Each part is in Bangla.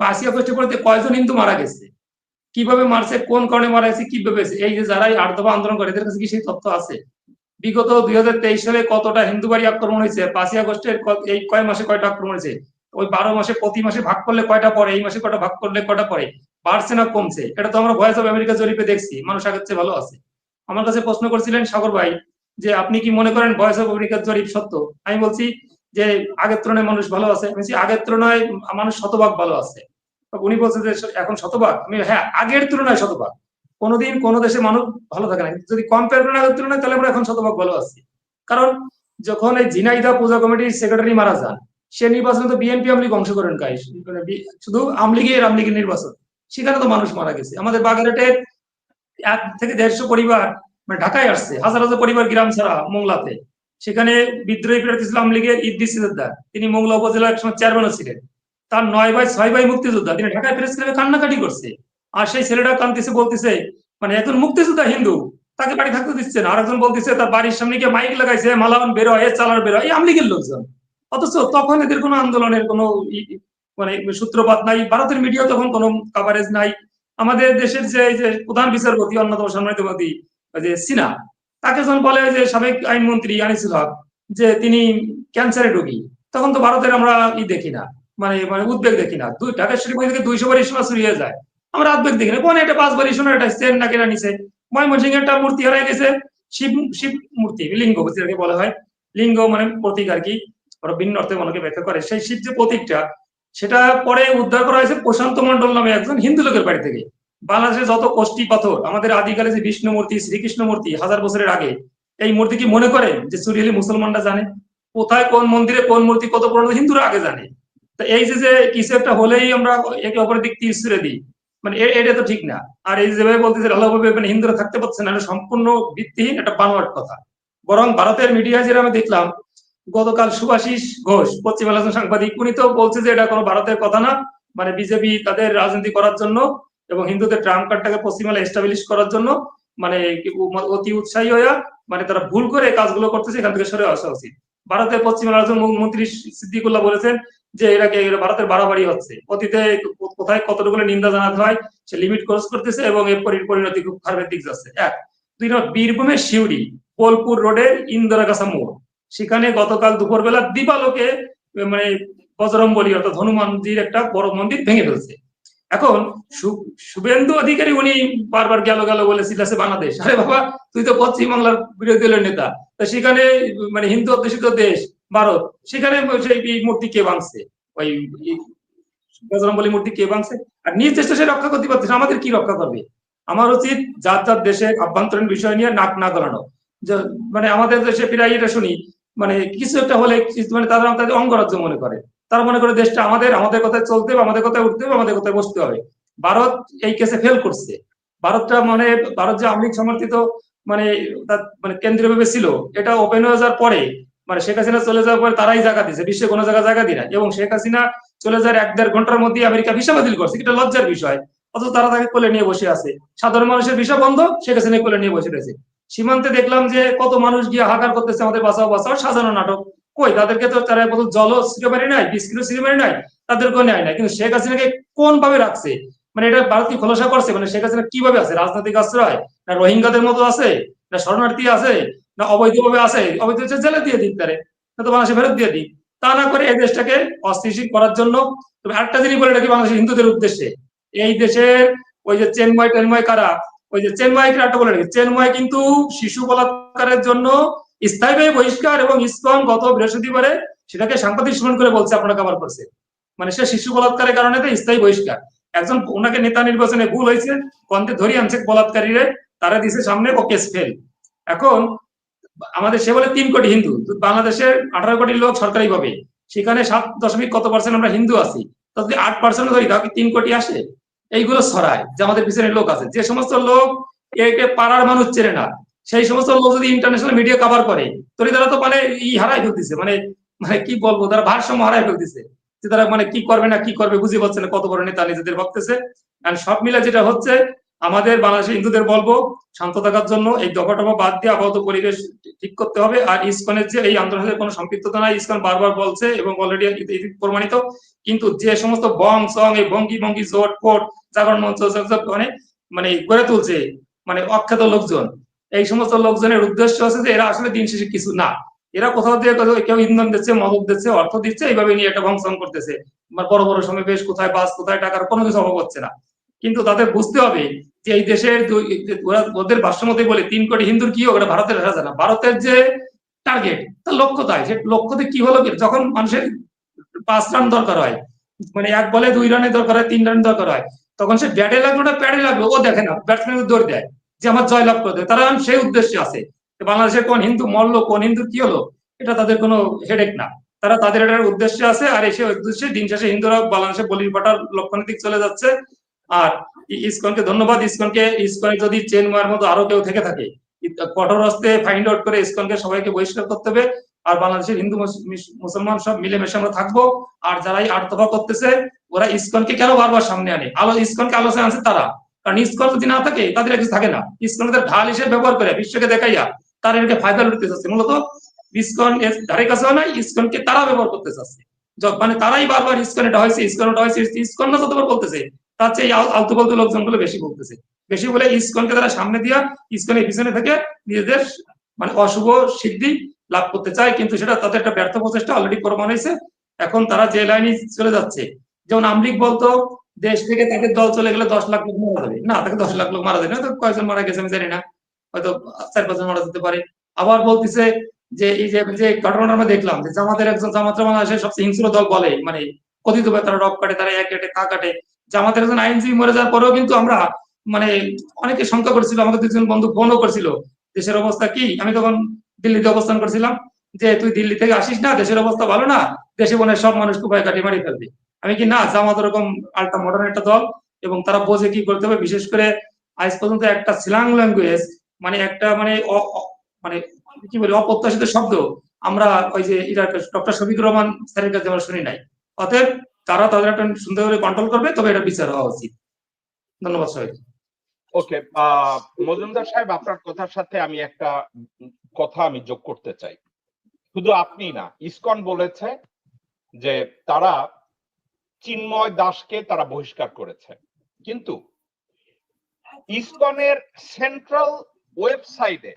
পাঁচই আগস্টের পরে কয়জন হিন্দু মারা গেছে। কীভাবে মারছে, কোন কারণে মারা গেছে কীভাবে এই যে যারা আট দফা আন্দোলন করে, এদের কাছে কি সেই তথ্য আছে? বিগত দুই হাজার তেইশ সালে কতটা হিন্দু বাড়ি আক্রমণ হয়েছে? পাঁচই আগস্টের এই কয় মাসে কয়টা আক্রমণ হয়েছে? ওই বারো মাসে, প্রতি মাসে ভাগ করলে কয়টা পরে এই মাসে কয়টা ভাগ করলে কয়টা পরে বাড়ছে না কমছে? এটা তো আমরা ভয়েস অফ আমেরিকা জরিপে দেখছি। মানুষ আগের চেয়ে ভালো আছে। আমার কাছে প্রশ্ন করছিলেন সাগর ভাই যে, আপনি কি মনে করেন ভয়েস অফ আমেরিকার জরিপ সত্য? আমি বলছি যে আগের তুলনায় মানুষ ভালো আছে। আমি আগের তুলনায় মানুষ শতভাগ ভালো আছে। উনি বলছে যে, এখন শতভাগ? আমি হ্যাঁ আগের তুলনায় শতভাগ। কোনোদিন কোনো দেশে মানুষ ভালো থাকে না। যদি কম্পেয়ার করেন আগের তুলনায়, তাহলে আমরা এখন শতভাগ ভালো আছি। কারণ যখন এই ঝিনাইদা পূজা কমিটির সেক্রেটারি মারা যান, সে নির্বাচনে তো বিএনপি আমলিগ অংশগ্রহণ কাজ। শুধু আমলিগের আমলিগের নির্বাচন। সেখানে তো মানুষ মারা গেছে। আমাদের বাগেরহাটের এক থেকে দেড়শো পরিবার মানে ঢাকায় আসছে। হাজার হাজার পরিবার গ্রাম ছাড়া মোংলাতে। সেখানে বিদ্রোহী প্রার্থী ইসলাম লীগের ইদ্দিস সিদ্দার তিনি মোংলা উপজেলার একসময় চেয়ারম্যানও ছিলেন। তার নয় ভাই, ছয় ভাই মুক্তিযোদ্ধা, তিনি ঢাকায় প্রেস ক্লাবে কান্নাকাটি করছে। আর সেই ছেলেটা কান্দিছে বলতেছে মানে একজন মুক্তিযোদ্ধা হিন্দু, তাকে বাড়ি থাকতে দিচ্ছে না। আরেকজন বলতেছে, তার বাড়ির সামনে গিয়ে মাইক লাগাইছে মালাওয়ান বেরো এ চালার বেরো এই আমলিগের লোকজন। অথচ তখন এদের কোনো আন্দোলনের কোনো মানে সূত্রপাত নাই, ভারতের মিডিয়া তখন কোনো কাভারেজ নাই। আমাদের দেশের যে প্রধান বিচারপতি, অন্যতম সম্মানিত যে সিনা তাকে যখন বলে যে সাবেক আইনমন্ত্রী আনিসুল হক, যে তিনি ক্যান্সারে রোগী, তখন তো ভারতের আমরা ই দেখি না মানে মানে উদ্বেগ দেখি না। দুই ঢাকা শরীফ থেকে দুইশো বাড়ি সোনা চুরিয়ে যায়। আমরা উদ্বেগ দেখি না। কোন এটা পাঁচ বাড়ি সোনা এটা চেন না কেনা নিছে? ময়মনসিংহ একটা মূর্তি হারাই গেছে, শিব শিব মূর্তি, লিঙ্গ যেটাকে বলা হয়। লিঙ্গ মানে প্রতীক আর কি, ওরা ভিন্ন অর্থে মনকে ব্যাখ্যা করে। সেই শিব যে প্রতীকটা, সেটা পরে উদ্ধার করা হয়েছে প্রশান্ত মন্ডল নামে একজন হিন্দু লোকের বাড়ি থেকে। বাংলাদেশে যত কষ্টি পাথর, আমাদের আদিকালে যে বিষ্ণু মূর্তি শ্রীকৃষ্ণ মূর্তি হাজার বছরের আগে, এই মূর্তি কি মনে করে যে সুরিয়ালি মুসলমানরা জানে? কোথায় কোন মন্দিরে কোন মূর্তি কত পুরনো, হিন্দুরা আগে জানে। তো এই যে যে কিছু একটা হলেই আমরা একে অপরের দিক তীর ছুড়ে দিই। মানে এটা তো ঠিক না। আর এই যেভাবে বলতেছে আল্লাহভাবে মানে হিন্দুরা থাকতে পারছে না সম্পূর্ণ ভিত্তিহীন একটা বানোয়াট কথা। বরং ভারতের মিডিয়া যেটা আমি দেখলাম, গতকাল সুভাষিস ঘোষ, পশ্চিম সাংবাদিক, উনি তো বলছে যে এটা কোনো ভারতের কথা না। মানে বিজেপি তাদের রাজনীতি করার জন্য এবং হিন্দুদের ট্রাম্প কার্ডটাকে পশ্চিমবাংলা এস্টাবলিশ করার জন্য মানে অতি উৎসাহী হইয়া মানে তারা ভুল করে কাজগুলো করতেছে, এখান থেকে সরে আসা উচিত। ভারতের পশ্চিম আলোচনা মন্ত্রী সিদ্দিকুল্লাহ বলেছেন যে এটাকে ভারতের বাড়াবাড়ি হচ্ছে। অতীতে কোথায় কতটুকু নিন্দা জানাতে হয়, সে লিমিট ক্রস করতেছে এবং এর পরিণতি খুব খারাপের দিক যাচ্ছে। এক, দুই নম্বর, বীরভূমের শিউরি বোলপুর রোডের ইন্দিরাগাছা মোড়। সেখানে গতকাল দুপুরবেলা দিবালোকে মানে বজরং বলি অর্থাৎ হনুমানজির একটা বড় মন্দির ভেঙে ফেলছে। এখন শুভেন্দু অধিকারী উনি বারবার গেল গেল বলে সিলাসে বাংলাদেশ। আরে বাবা, তুই তো পশ্চিম বাংলার বিরোধী দলের নেতা। তা সেখানে মানে হিন্দু অধ্যুষিত দেশ, ভারত, সেখানে সেই মূর্তি কে ভাঙছে? ওই বজরং মূর্তি কে ভাঙছে? আর নিজ দেশে সে রক্ষা করতে পারছে আমাদের কি রক্ষা করবে? আমার উচিত যার যার দেশে আভ্যন্তরীণ বিষয় নিয়ে নাক না গলানো। মানে আমাদের দেশে প্রায় এটা শুনি মানে কিছু একটা হলে মানে তারা তাদের অঙ্গরাজ্য মনে করে। তারা মনে করে দেশটা আমাদের আমাদের কথায় চলতে হবে, আমাদের কথায় উঠতে হবে, আমাদের কথায় বসতে হবে। ভারত এই কেসে ফেল করছে। ভারতটা মানে ভারত যে আমলিক সমর্থিত মানে মানে কেন্দ্রীয় ভাবে ছিল, এটা ওপেন হয়ে যাওয়ার পরে মানে শেখ হাসিনা চলে যাওয়ার পরে তারাই জায়গা দিচ্ছে বিশ্বে কোনো জায়গা জায়গা দিই না এবং শেখ হাসিনা চলে যাওয়ার এক দেড় ঘণ্টার মধ্যে আমেরিকা ভিসা বাতিল করছে, এটা লজ্জার বিষয়। অথচ তারা তাকে কোলে নিয়ে বসে আছে। সাধারণ মানুষের ভিসা বন্ধ, শেখ হাসিনা কোলে নিয়ে বসে রয়েছে। সীমান্তে দেখলাম যে কত মানুষ গিয়ে হাকার করতেছে আমাদের বাঁচাও বাঁচাও, সাজানো নাটক। কই? তাদেরকে তো তারা জল সিনেমারি নাই কিলো সিনেমারি নাই, তাদেরকেও নেয় না কিন্তু শেখ হাসিনাকে কোন ভাবে রাখছে? মানে এটা ভারত কি খোলসা করছে মানে শেখ হাসিনা কীভাবে আছে? রাজনৈতিক আশ্রয়? না রোহিঙ্গাদের মতো আছে? না শরণার্থী আছে? না অবৈধভাবে আছে? অবৈধ হচ্ছে জেলে দিয়ে দিক তারে, না তো বাংলাদেশে ফেরত দিয়ে দিক। তা না করে এই দেশটাকে অস্থিতিশীল করার জন্য, তবে একটা জিনিস বলে রাখি বাংলাদেশের হিন্দুদের উদ্দেশ্যে, এই দেশের ওই যে চেনময় টেনময় কারা, ওই যে চেনময় একটা বলে রাখি, চেনময় কিন্তু শিশু বলাৎকারের জন্য স্থায়ীভাবে বহিষ্কার এবং ইসকন গত বৃহস্পতিবারে সেটাকে সাংবাদিক সম্মান করে বলছে আপনারা কাবার করছে মানে সে শিশু বলাৎকারের কারণে স্থায়ী বহিষ্কার। একজন, ওনাকে নেতা নির্বাচনে ভুল হয়েছে কন্তে ধরি আনছে বলাৎকারীরা, তারা দিছে সামনে ও কেস ফেল। এখন আমাদের সে বলে তিন কোটি হিন্দু বাংলাদেশের আঠারো কোটি লোক সরকারি ভাবে সেখানে সাত দশমিক কত পার্সেন্ট আমরা হিন্দু আছি? যদি আট পার্সেন্ট ধরি, তাহলে তিন কোটি আসে। এইগুলো ছড়ায়, যে আমাদের পিছনে লোক আছে। যে সমস্ত লোক একে পাড়ার মানুষ চেনে না। সেই সমস্ত লোক যদি ইন্টারন্যাশনাল মিডিয়া কভার করে তাহলে তারা তো মানে ই হারাই ফেলতেছে মানে মানে কি বলব, তারা ভারসাম্য হারাই ফেলতেছে। যে তারা মানে কি করবে না কি করবে বুঝে পাচ্ছে না কত বড় নেতা নিজেদের ভাবতেছে। আর সব মিলে যেটা হচ্ছে, আমাদের বাংলাদেশের হিন্দুদের বলব, শান্ত থাকার জন্য এই দফাটফা বাদ দিয়ে আপাতত পরিবেশ ঠিক করতে হবে। আর ইসকনের যে এই আন্দোলনের কোনো সম্পৃক্ততা নাই, ইসকন বারবার বলছে এবং অলরেডি প্রমাণিত। কিন্তু যে সমস্ত বং সং, এই ভঙ্গি ভঙ্গি জোট, কোট, জাগরণ মঞ্চ মানে মানে গড়ে তুলছে মানে অখ্যাত লোকজন এই সমস্ত লোকজনের উদ্দেশ্য আছে যে এরা আসলে দিন শেষে কিছু না। এরা কোথাও দিয়ে কেউ ইন্ধন দিচ্ছে, মদক দিচ্ছে, অর্থ দিচ্ছে, এইভাবে নিয়ে একটা ভংসং করতেছে। বড় বড় সমাবেশ কোথায় বাস, কোথায় টাকার কোনো কিছু অভাব হচ্ছে না। কিন্তু তাদের বুঝতে হবে যে এই দেশের ওরা ওদের ভাষ্যমতে বলে, তিন কোটি হিন্দুর কি ওরা ভারতের রাজা না ভারতের যে টার্গেট তার লক্ষ্য তাই। সে লক্ষ্যতে কি হলো যখন মানুষের পাঁচ রান দরকার হয় মানে এক বলে দুই রানের দরকার হয়, তিন রান দরকার হয়, তখন সে ব্যাটে লাগল না প্যাডে লাগল? ও দেখে না ব্যাটসম্যানের দৌড় দেয়। যে আমার জয়লাভ করতে তারা সেই উদ্দেশ্যে আছে বাংলাদেশের কোন হিন্দু মরলো, কোন হিন্দু কি হলো, এটা তাদের কোনো হেডেক না। তারা তাদের এটার উদ্দেশ্যে আছে আর এসে উদ্দেশ্যে দিন শেষে হিন্দুরা বাংলাদেশে বলির পাটার লক্ষণের দিক চলে যাচ্ছে। আর ইসকনকে ধন্যবাদ। ইসকনকে ইসকনে যদি চেন মার মতো আরও কেউ থেকে থাকে কঠোর হস্তে ফাইন্ড আউট করে ইসকনকে সবাইকে বহিষ্কার করতে হবে আর বাংলাদেশের হিন্দু মুসলমান সব মিলেমিশে আমরা থাকব। আর যারা এই করতেছে, ওরা ইসকনকে কেন বারবার সামনে আনে? আলো ইসকনকে আলোচনা আনছে তারা। কারণ ইসকন যদি না থাকে, তাদের কিছু থাকে না। ইসকন তাদের ঢাল হিসেবে ব্যবহার করে বিশ্বকে দেখাইয়া তারা এটাকে ফায়দা লুটতে চাচ্ছে। মূলত ইসকন ধারে কাছেও নাই, ইসকনকে তারা ব্যবহার করতে চাচ্ছে। মানে তারাই বারবার ইসকন এটা হয়েছে, ইসকন ওটা হয়েছে, ইসকন না যতবার বলতেছে, তার চেয়ে আলতু ফালতু লোকজনগুলো বেশি বলতেছে। বেশি বলে ইসকনকে তারা সামনে দিয়া ইসকনের পিছনে থেকে নিজেদের মানে অশুভ সিদ্ধি লাভ করতে চায়। কিন্তু সেটা তাদের একটা ব্যর্থ প্রচেষ্টা অলরেডি প্রমাণ হয়েছে। এখন তারা যে লাইনে চলে যাচ্ছে, যেমন আমলিক বলতো দেশ থেকে তাদের দল চলে গেলে দশ লাখ লোক মারা যাবে। না, তাকে দশ লাখ লোক মারা যাবে না কয়েকজন মারা গেছে, আমি জানি না। হয়তো চার পাঁচজন মারা যেতে পারে। আবার বলতেছে যে, এই যে ঘটনাটা আমরা দেখলাম যে জামাতের একজন জামাত বাংলাদেশের সবচেয়ে হিংস্র দল বলে মানে কথিত তারা রক কাটে, তারা এক কাটে কা কাটে। জামাতের একজন আইনজীবী মরে যাওয়ার পরেও কিন্তু আমরা মানে অনেকে শঙ্কা করছিল আমাকে দুজন বন্ধু ফোনও করছিল, দেশের অবস্থা কি? আমি তখন দিল্লিতে অবস্থান করছিলাম, যে তুই দিল্লি থেকে আসিস না, দেশের অবস্থা ভালো না, দেশে মনে সব মানুষ কুপায় কাটি মারি ফেলবে। আমি কি না জামাত ওরকম আলট্রা মডার্ন একটা দল, এবং তারা বোঝে কি করতে হবে? বিশেষ করে আজ পর্যন্ত একটা সিলাং ল্যাঙ্গুয়েজ মানে একটা মানে মানে কি বলি, অপ্রত্যাশিত শব্দ আমরা ওই যে ডক্টর শফিকুর রহমান স্যারের কাছে আমরা শুনি নাই। অতএব তারা তাদের একটা সুন্দর করে কন্ট্রোল করবে, তবে এটা বিচার হওয়া উচিত। ধন্যবাদ সবাইকে। ওকে মজুমদার সাহেব, আপনার কথার সাথে আমি একটা কথা আমি যোগ করতে চাই। শুধু আপনি না, ইসকন বলেছে যে তারা চিন্ময় দাসকে তারা বহিষ্কার করেছে। কিন্তু ইসকনের সেন্ট্রাল ওয়েবসাইটে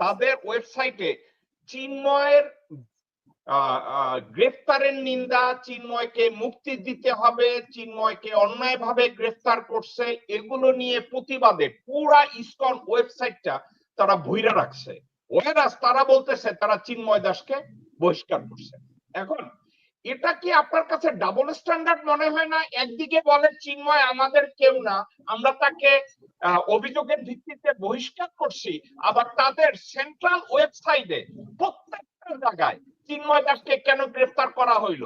তাদের ওয়েবসাইটে চিন্ময়ের গ্রেফতারের নিন্দা, চিন্ময়কে মুক্তি দিতে হবে, চিন্ময়কে অন্যায়ভাবে গ্রেফতার করছে, এগুলো নিয়ে প্রতিবাদে পুরা ইসকন ওয়েবসাইটটা তারা ভুইরা রাখছে। ওয়েরাস তারা বলতেছে তারা চিন্ময় দাসকে বহিষ্কার করছে। এখন এটা কি আপনার কাছে ডাবল স্ট্যান্ডার্ড মনে হয় না? একদিকে বলে চিন্ময়, আমাদের কেউ না, আমরা তাকে অভিযোগের ভিত্তিতে বহিষ্কার করছি। আবার তাদের সেন্ট্রাল ওয়েবসাইটে প্রত্যেকটা জায়গায় চিন্ময় দাসকে কেন গ্রেফতার করা হইল?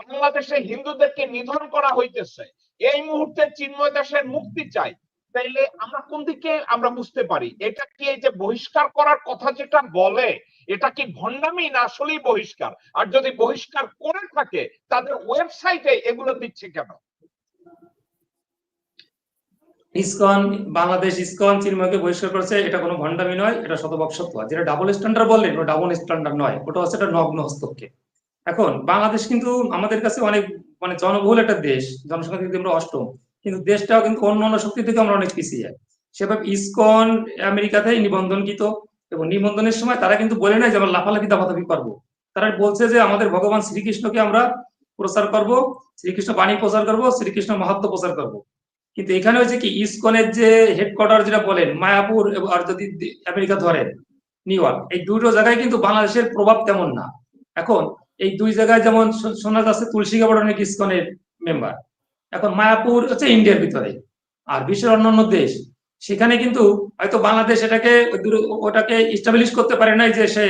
বাংলাদেশে হিন্দুদেরকে নিধন করা হইতেছে। এই মুহূর্তে চিন্ময় দাসের মুক্তি চাই। তাইলে আমরা কোন দিকে আমরা বুঝতে পারি? এটা কি এই যে বহিষ্কার করার কথা যেটা বলে এটা কি ভণ্ডামি না আসলেই বহিষ্কার? আর যদি বহিষ্কার করে থাকে, তাদের ওয়েবসাইটে এগুলো দিচ্ছে কেন? ইসকন, বাংলাদেশ ইসকন চিন্ময়কে বহিষ্কার করেছে, এটা কোনো ভণ্ডামি নয়, এটা শতভাগ সত্য। যেটা ডাবল স্ট্যান্ডার্ড বললেন, ওটা ডাবল স্ট্যান্ডার্ড নয়, ওটা হচ্ছে একটা নগ্ন হস্তক্ষেপ। এখন, বাংলাদেশ কিন্তু আমাদের কাছে অনেক মানে জনবহুল একটা দেশ, জনসংখ্যা কিন্তু আমরা অষ্টম, কিন্তু দেশটাও কিন্তু অন্য অন্য শক্তি থেকে আমরা অনেক পিছিয়ে। যাই সেভাবে ইসকন আমেরিকাতে নিবন্ধনকৃত এবং নিবন্ধনের সময় তারা কিন্তু বলে নাই যে আমরা লাফালাফি, দাফাদাফি করব। তারা বলছে যে আমাদের ভগবান শ্রীকৃষ্ণকে আমরা প্রচার করব, শ্রীকৃষ্ণ বাণী প্রচার করব, শ্রীকৃষ্ণ মাহাত্ম প্রচার করব। কিন্তু এখানে হচ্ছে কি, ইসকনের যে হেডকোয়ার্টার যেটা বলেন, মায়াপুর আর যদি আমেরিকা ধরেন, নিউ ইয়র্ক, এই দুটো জায়গায় কিন্তু বাংলাদেশের প্রভাব তেমন না। এখন এই দুই জায়গায় যেমন শোনা যাচ্ছে তুলসী গাবড় অনেক ইসকনের মেম্বার এখন মায়াপুর হচ্ছে ইন্ডিয়ার ভিতরে। আর বিশ্বের অন্যান্য দেশ সেখানে কিন্তু হয়তো বাংলাদেশ এটাকে ওটাকে ইস্টাবলিশ করতে পারে নাই যে সে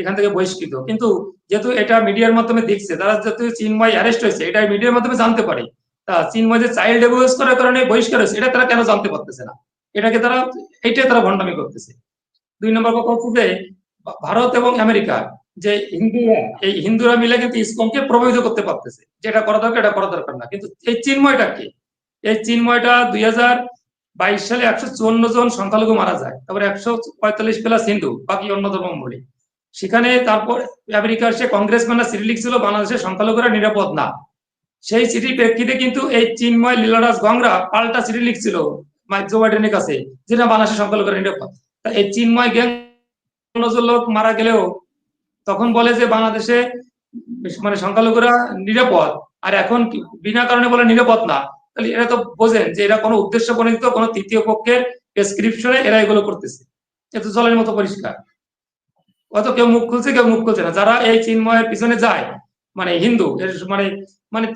এখান থেকে বহিষ্কৃত। কিন্তু যেহেতু এটা মিডিয়ার মাধ্যমে দেখছে, তারা যেহেতু চিন্ময় অ্যারেস্ট হয়েছে, এটা মিডিয়ার মাধ্যমে জানতে পারে। তা চিন্ময় যে চাইল্ড অ্যাবিউজ করার কারণে বহিষ্কার হয়েছে, এটা তারা কেন জানতে পারতেছে না? এটাকে তারা, এইটাই তারা ভণ্ডামি করতেছে। দুই নম্বর কথা হচ্ছে যে, ভারত এবং আমেরিকা যে হিন্দুরা, এই হিন্দুরা মিলে কিন্তু ইসকনকে প্রভাবিত করতে পারতেছে। যেটা করা দরকার, এটা করা দরকার না। কিন্তু এই চিন্ময়টাকে এই চিন্ময়টা দুই হাজার বাইশ সালে একশো চুয়ান্ন জন সংখ্যালঘু মারা যায়। তারপরে একশো পঁয়তাল্লিশ প্লাস হিন্দু, বাকি অন্য ধর্মাবলী সেখানে তারপর আমেরিকার সে কংগ্রেস কংগ্রেসম্যানরা চিঠি লিখছিল বাংলাদেশের সংখ্যালঘুরা নিরাপদ না। সেই চিঠির প্রেক্ষিতে কিন্তু এই চিন্ময় লীলারাজ গংরা পাল্টা চিঠি লিখছিল জো বাইডেনের কাছে, যেটা বাংলাদেশের সংখ্যালঘুরা নিরাপদ। তা এই চিন্ময় গ্যাং লোক মারা গেলেও তখন বলে যে বাংলাদেশে মানে সংখ্যালঘুরা নিরাপদ, আর এখন বিনা কারণে বলে নিরাপদ না। তাহলে এরা তো বোঝেন যে এরা কোনো উদ্দেশ্য প্রণীত কোনো তৃতীয় পক্ষের প্রেসক্রিপশনে এরা এগুলো করতেছে। এ তো জলের মতো পরিষ্কার। অত কেউ মুখ খুলছে, কেউ মুখ খুলছে না। যারা এই চিন্ময়ের পিছনে যায় মানে হিন্দু মানে মানে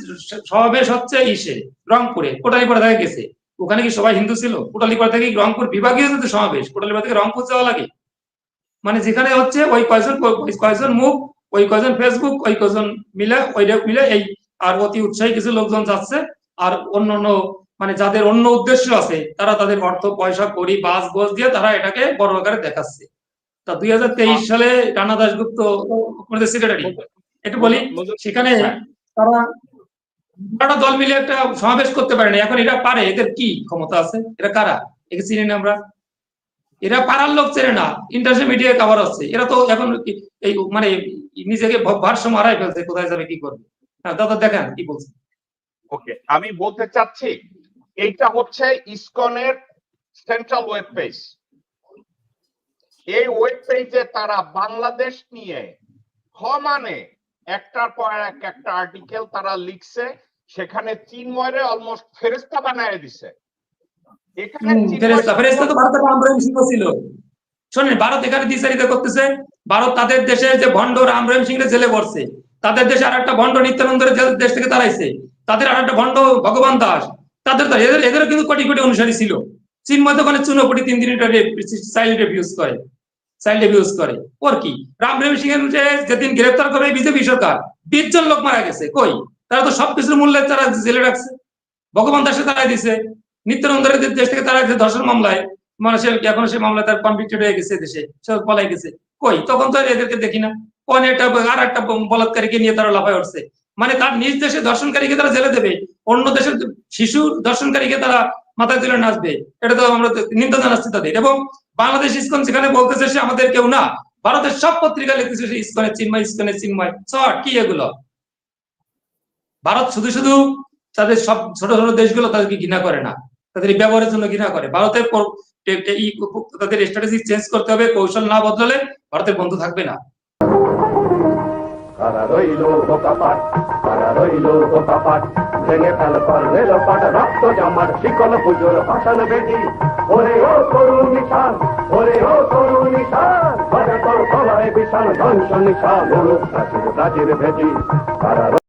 সমাবেশ হচ্ছে ইসে, রংপুরে, কোটালীপাড়া থেকে গেছে। ওখানে কি সবাই হিন্দু ছিল? কোটালীপাড়া থেকে রংপুর বিভাগীয় যদি সমাবেশ, কোটালীপাড়া থেকে রংপুর যাওয়া লাগে? মানে যেখানে হচ্ছে ওই কয়জন কয়জন মুখ, ওই কয়জন ফেসবুক ওই কয়জন মিলে, ওই মিলে এই আর অতি উৎসাহী কিছু লোকজন যাচ্ছে। আর অন্য অন্য মানে যাদের অন্য উদ্দেশ্য আছে তারা তাদের অর্থ পয়সা করি বাস বস দিয়ে তারা এটাকে বড় আকারে দেখাচ্ছে। তা দুই হাজার তেইশ সালে রানা আমাদের সেক্রেটারি একটু বলি সেখানে হ্যাঁ। তারা একটা দল মিলে একটা সমাবেশ করতে পারে না এখন এরা পারে এদের কি ক্ষমতা আছে? এরা কারা? একে চিনি না আমরা। এরা পাড়ার লোক চেনে না ইন্টারন্যাশনাল মিডিয়ায় কভার হচ্ছে। এরা তো এখন এই মানে নিজেকে ভারসাম্য হারাই ফেলছে কোথায় যাবে কি করবে? হ্যাঁ, দাদা দেখেন কি বলছে। ওকে আমি বলতে চাচ্ছি এইটা হচ্ছে ইসকনের সেন্ট্রাল ওয়েব পেজ এই ওয়েব পেজে তারা বাংলাদেশ নিয়ে সমানে একটার পর এক একটা আর্টিকেল তারা লিখছে সেখানে চিন্ময়রে অলমোস্ট ফেরেস্তা বানায় দিছে। এখানে ফেরেস্তা ফেরেস্তা তো ভারতের রামরহিম সিংহ ছিল। শোনেন ভারত এখানে দ্বিচারিতা করতেছে। ভারত তাদের দেশে যে ভণ্ড রামরহিম সিং জেলে পড়ছে তাদের দেশে আর একটা ভণ্ড নিত্যানন্দের দেশ থেকে তাড়াইছে তাদের আর একটা ভণ্ড ভগবান দাস। তাদের এদের এদেরও কিন্তু কোটি কোটি অনুসারী ছিল। চিন্ময় তো ওখানে চুনোপুটি তিন দিন চাইল্ড রিভিউজ করে। চাইল্ড করে। ওর কি? রামরহিম সিং যেদিন করে বিজেপি সরকার, বিশ জন লোক মারা গেছে। কই? তারা তো সবকিছুর মূল্যে তারা জেলে রাখছে। ভগবান দাসে তারাই দিছে। নিত্যানন্দের দেশ থেকে তারা ধর্ষণ মামলায় মানে সে এখন সে মামলায় তার কনভিক্টেড হয়ে গেছে দেশে? সে পলাই গেছে। কই? তখন তো এদেরকে দেখি না। কোন একটা আর একটা বলাৎকারীকে নিয়ে তারা লাফায় উঠছে। মানে তার নিজ দেশে দর্শনকারীকে তারা জেলে দেবে, অন্য দেশের শিশু দর্শনকারীকে তারা মাথায় তুলে নাচবে এটা তো আমরা নিন্দা জানাচ্ছি তাদের। এবং বাংলাদেশ ইসকন যেখানে বলতেছে সে আমাদের কেউ না। ভারতের সব পত্রিকা লিখতেছে সে ইসকনের চিন্ময় ইসকনের চিন্ময়। শর্ট কি এগুলো? ভারত শুধু শুধু তাদের সব ছোট ছোট দেশগুলো তাদেরকে ঘৃণা করে না। তাদের ব্যবহারের জন্য ঘৃণা করে। ভারতের তাদের স্ট্র্যাটেজি চেঞ্জ করতে হবে, কৌশল না বদলালে ভারতের বন্ধু থাকবে না। কারা রইল বোকাপাট কারা রইল বোকাপাট ভেঙে ফেল পারলে লোপাট রক্ত জমাট শিকল পুজোর ভাষণ বেদি ওরে ও করুণ নিশান, ওরে ও করুণ নিশান তোর গলায় বিশাল ধ্বংস নিশান